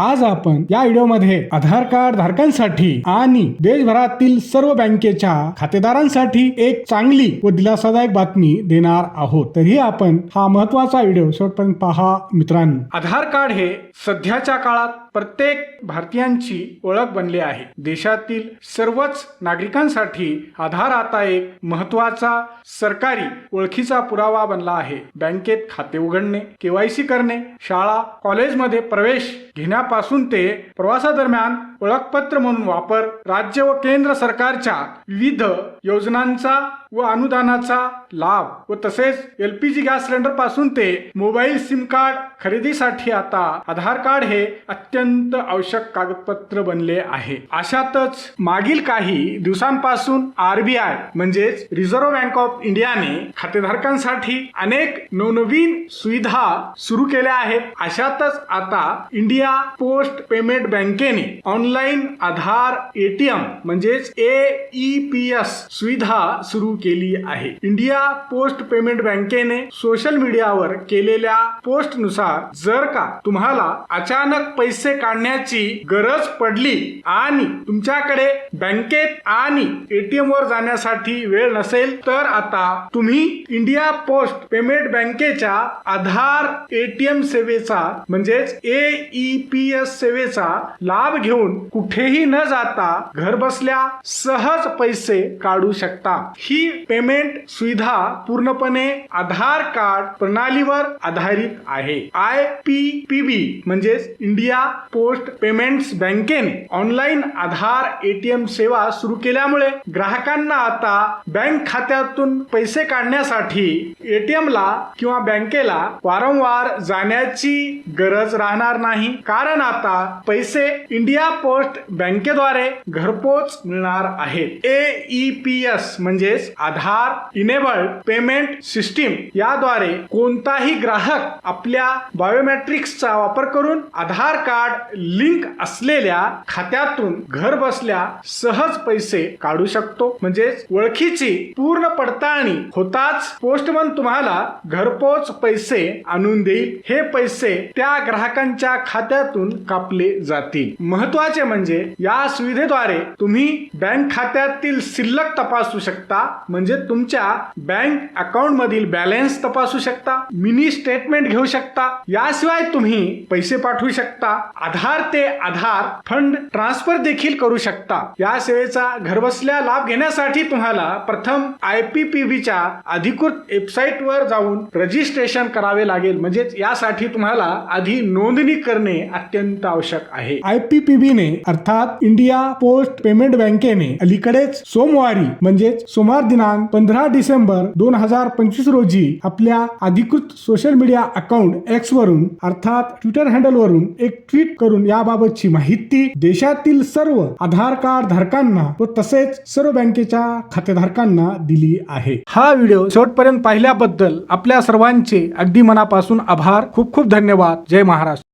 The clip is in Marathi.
आज आपण या व्हिडिओमध्ये आधार कार्ड धारकांसाठी आणि देशभरातील सर्व बँकेच्या खातेदारांसाठी एक चांगली व दिलासादायक बातमी देणार आहोत. तरी आपण हा महत्त्वाचा व्हिडिओ शेवटपर्यंत पहा. मित्रांनो आधार कार्ड हे सध्याच्या काळात प्रत्येक भारतीयांची ओळख बनले आहे. देशातील सर्वच नागरिकांसाठी आधार आता एक महत्त्वाचा सरकारी ओळखीचा पुरावा बनला आहे. बँकेत खाते उघडणे केवायसी करणे शाळा कॉलेजमध्ये प्रवेश घेण्या घेण्यापासून ते प्रवासादरम्यान ओळखपत्र म्हणून वापर राज्य व केंद्र सरकारच्या विविध योजनांचा व अनुदानाचा लाभ. व तसेच एलपीजी गॅस सिलेंडरपासून ते मोबाईल सिम कार्ड खरेदीसाठी आता आधार कार्ड हे अत्यंत आवश्यक कागदपत्र बनले आहे. अशातच मागील काही दिवसांपासून आरबीआय म्हणजेच रिझर्व्ह बँक ऑफ इंडियाने खातेधारकांसाठी अनेक नवनवीन सुविधा सुरू केल्या आहेत. अशातच आता इंडिया पोस्ट पेमेंट बँकेने ऑनलाईन आधार एटीएम म्हणजेच ए पी एस सुविधा सुरू केली आहे. इंडिया पोस्ट पेमेंट बँकेने सोशल मीडियावर केलेल्या पोस्टनुसार जर का तुम्हाला अचानक पैसे काढण्याची गरज पडली आणि तुमच्याकडे बँकेत आणि एटीएम वर जाण्यासाठी वेळ नसेल तर आता तुम्ही इंडिया पोस्ट पेमेंट बँकेच्या आधार एटीएम सेवेचा म्हणजेच एईपीएस सेवेचा लाभ घेऊन कुठेही न जाता घर बसल्या सहज पैसे काढू शकता. ही पेमेंट सुविधा पूर्णपणे आधार कार्ड प्रणालीवर आधारित आहे. आय पी पी बी म्हणजेच इंडिया पोस्ट पेमेंट्स बँकेने ऑनलाईन आधार एटीएम सेवा सुरू केल्यामुळे ग्राहकांना आता बँक खात्यातून पैसे काढण्यासाठी एटीएम ला किंवा बँकेला वारंवार जाण्याची गरज राहणार नाही. कारण आता पैसे इंडिया पोस्ट बँकेद्वारे घरपोच मिळणार आहेत. एस म्हणजेच आधार इनेबल्ड पेमेंट सिस्टीम याद्वारे कोणताही ग्राहक आपल्या बायोमेट्रिक्सचा वापर करून आधार कार्ड लिंक असलेल्या खात्यातून घर बसल्या सहज पैसे काढू शकतो. म्हणजेच ओळखीची पूर्ण पडताळणी होताच पोस्टमन तुम्हाला घरपोच पैसे आणून देईल. हे पैसे त्या ग्राहकांच्या खात्यातून कापले जातील. महत्त्वाचे म्हणजे या सुविधेद्वारे तुम्ही बँक खात्यातील शिल्लक तपासू शकता. म्हणजे तुमच्या बँक अकाउंट मधील बॅलन्स तपासू शकता मिनी स्टेटमेंट घेऊ शकता. याशिवाय तुम्ही पैसे पाठवू शकता. आधार ते आधार फंड ट्रान्सफर देखील करू शकता. या सेवेचा घरबसल्या लाभ घेण्यासाठी तुम्हाला प्रथम आय पी पी बीच्या अधिकृत वेबसाईट वर जाऊन रजिस्ट्रेशन करावे लागेल. म्हणजेच यासाठी तुम्हाला आधी नोंदणी करणे अत्यंत आवश्यक आहे. आय पी पी बी ने अर्थात इंडिया पोस्ट पेमेंट बँकेने अलीकडेच सोमवारी म्हणजेच सोमवार दिनांक पंधरा डिसेंबर दोन हजार पंचवीस रोजी आपल्या अधिकृत सोशल मीडिया अकाउंट एक्स वरून अर्थात ट्विटर हँडल वरून एक ट्विट करून याबाबतची माहिती देशातील सर्व आधार कार्ड धारकांना व तसेच सर्व बँकेच्या खातेधारकांना दिली आहे. हा व्हिडिओ शेवटपर्यंत पाहिल्याबद्दल आपल्या सर्वांचे अगदी मनापासून आभार. खूप खूप धन्यवाद. जय महाराष्ट्र.